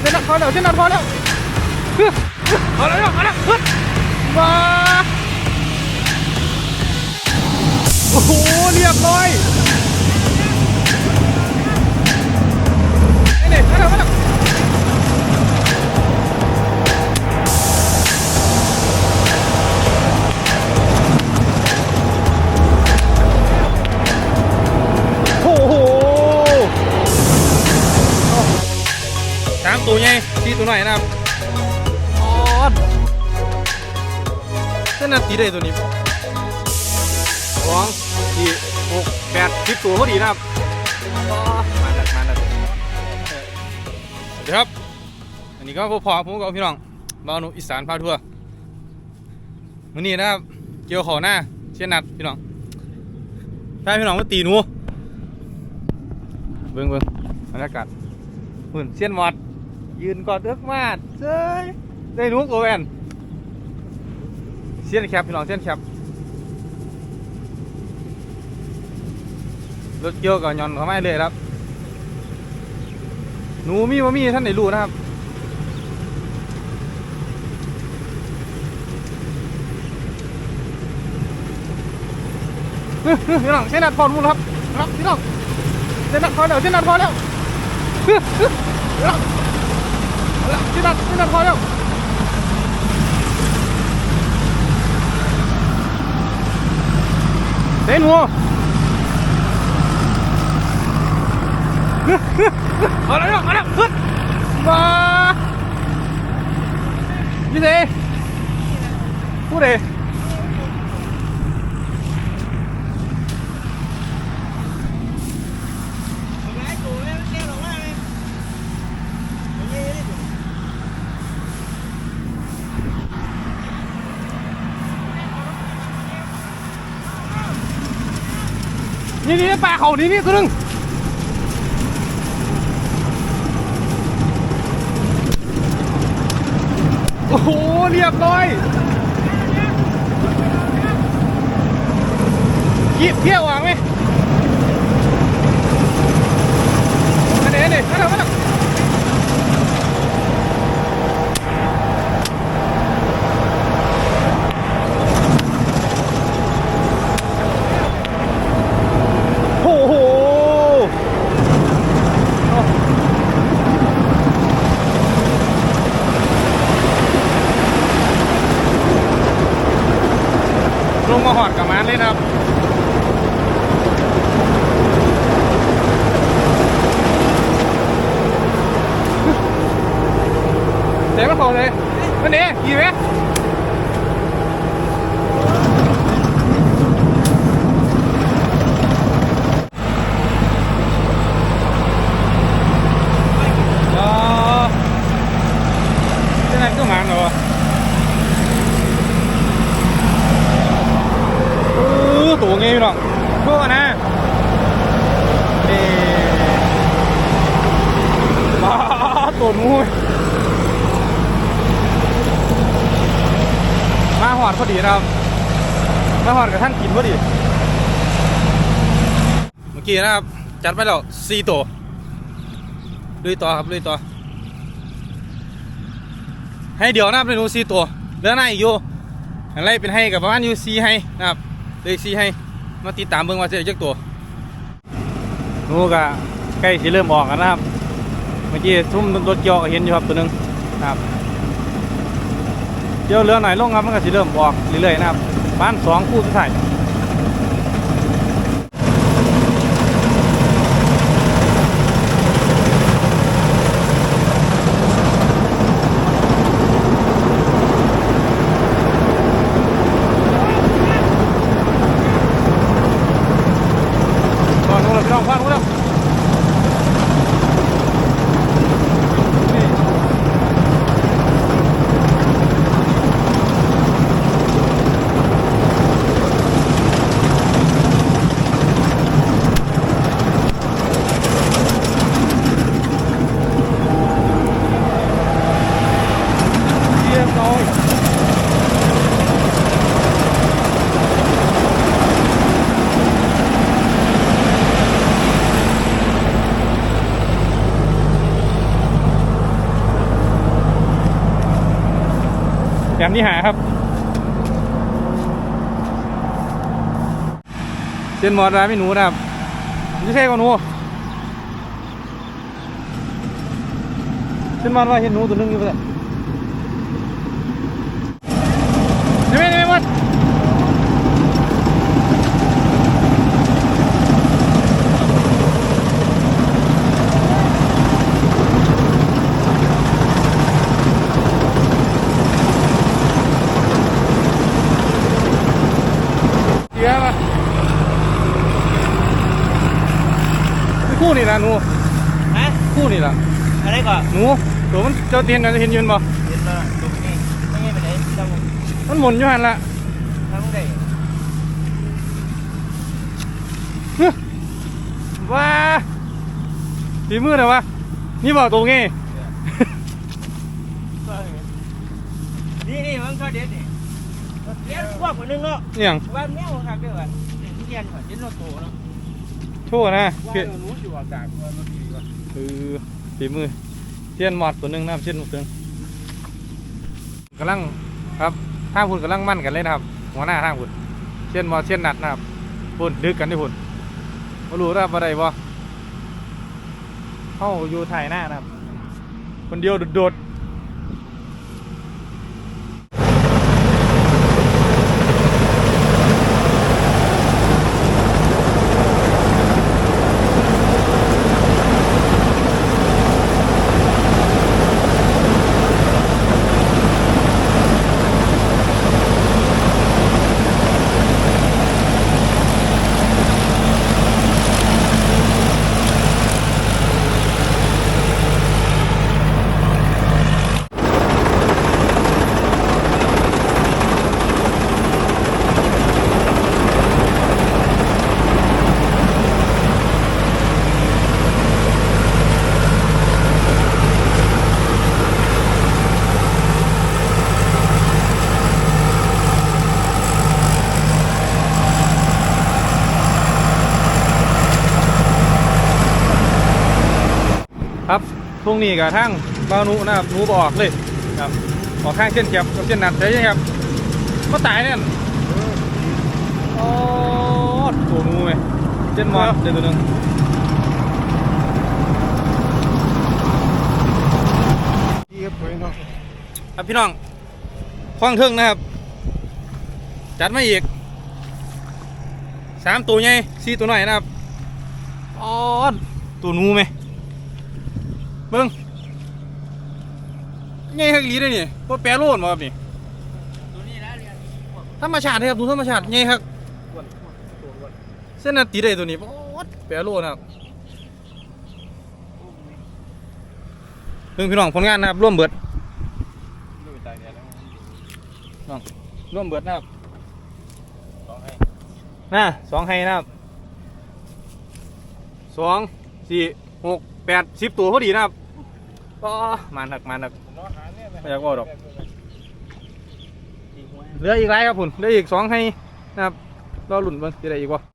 เส้นนักพอแล้วเส้นนักพอแล้วเฮ้ยเอแล้วพอแล้วเฮ้ยมาโอ้โหเรียบร้อยนี่นี่มาแล้วมาแล้ว หน่อยนะครับอ๋อเส้นนาทีได้ตัวนี้สองสี่หกแปดสิบตัวพอดีนะครับอ๋อมาแล้วมาแล้วเออสวัสดีครับ อันนี้ก็พอพอผมกับพี่น้องบ้าวหนุอีสานพาทัวร์วันนี้นะครับ เกี่ยวขอหน้าเชียนนัดพี่น้องถ้าพี่น้องมาตีหนูเบิ่งเบิ่งบรรยากาศหุ่นเชียนวัด ยืนกอดเอื้อกมาดเจ้ยได้หนูตัวแวนเชียนแคปพี่น้องเชียนแคปรถเกี่ยวกับยอนเข้ามาเลยครับ หนูมีว่ามีท่านไหนรู้นะครับเฮ้ยพี่น้องเส้นนัดพอมูลครับครับพี่น้องเส้นนัดพอแล้วเส้นนัดพอแล้วเฮ้ยเฮ้ยพี่น้อง เอาละเส้นนัดเส้นนัดพอแล้วเส้นหัวมาแล้วมาแล้วขึ้นมาพี่เดพูดเด นี่นี่ปลาเขานี่นี่ตัวหนึงโอ้โหเรียบร้อยยิบเที่ยววางไหมมาเดี๋ยวนี่มาเดี๋ยวมาเดี๋ยวโอ้โห ลงมาหอดกับมันเลยนะครับ เดี๋ยวมาขอเลยวันนี้กี่ไหมอ๋อเจ้าไหนก็มันเหรอตัวงี้พี่น้องพวกนะนี่มาตัวนู้น มาหอดพอดีนะครับ มาหอดกับท่านกินพอดี เมื่อกี้นะครับ จัดไปแล้วสี่ตัวลุยต่อครับลุยต่อ ให้เดี๋ยวนะครับเมนูสี่ตัวเหลือหน้าอีกอยู่อะไรเป็นให้กับประมาณอยู่สี่ให้นะครับเหลยสี่ให้ มาติดตามเบิ่งว่าจะได้จักตัวนูก็ใกล้สิเริ่มออกกันนะครับ เมื่อกี้ทุ่มรถเกี่ยวเห็นอยู่ครับตัวหนึงครับ เดี๋ยวเรือหน่อยลงครับมันก็จะเริ่มออกเรื่อยๆนะครับบ้านสองคู่สุดท้ายฟังนู้นเลยพี่น้องฟังนู้นแล้วนี่ามที่หาครับ เส้นมอดร้านไม่หนูนะครับไม่ใช่กันหนูเส้นมอดว่าเห็นหนูตัวหนึงอยู่ปะเนี่ยนี่ไมนี่ไหมดเยอะปะนี่ คู่นี่นะหนูฮะคู่นี่ละอะไรก่อนหนูตัวมันเจ้าเตียนกันเห็นยืนบ่เห็นมาตรงนี้ไม่ใช่ไปไหนทำมันหมุนอยู่หันละทำได้เฮ้ยว้าตีมือเหรอวะนี่บอกตรงงี้นี่นี่มันก็เด็ดนี่เลี้ยงพวกคนนึงเนาะเนี่ยงว่าแมวครับเด้อเลี้ยงก่อนเลี้ยงโตเนาะ โชว์นะว่าเพี้ยหนูอยู่อากาศว่ามันดีกว่าคือตีมือเทียนหมอดตัวหนึ่งนะครับเช่นหมดตัวหนึงกำลังครับทางพุ่นกำลังมั่นกันเลยนะครับ หัวหน้าทางพุ่นเช่นหมอดเช่นนัดนะครับพุ่นดึกกันที่พุ่นมารู้นะครับอะไรบ่เข้าอยู่ถ่ายหน้านะครับ คนเดียวโดด ครับช่วงนี้กับทางบาวนุนะครับหนูบออกเลยครับออกข้างเส้นเขียบกับเส้นนัดใช่ไหมครับก็ตายเนี่ยโอ้ตัวหนูไหมเส้นมอดเส้นตัวหนึงดีครับเนาะครับพี่น้องคว้างเทิงนะครับ จัดมาอีกสามตัวใหญ่สี่ตัวหน่อยนะครับอ๋อตัวหนูไหม เบิ้งใหญ่ฮักอีหลีเลยนี่พวกแปรโลดมาครับนี่ตัวนี้นะเลี้ยงธรรมชาติเลยครับดูธรรมชาติใหญ่ฮักเส้นนาตีได้ตัวนี้โอ๊ดแปรโลดนะครับเพิ่งพี่น้องผลงานนะครับ ร่วมเบิดดูตายเนี่ยแล้วร่วมเบิดนะครับสองให้น่ะสองไฮนะครับสองสี่หก แปดสิบตัวพอดีนะครับก็มาหนักมาหนักผมรอหายไม่อยากว่าดอกเหลืออีกไรครับผมเหลืออีกสองให้นะครับรอหลุนเบ้างจะได้อีกวะ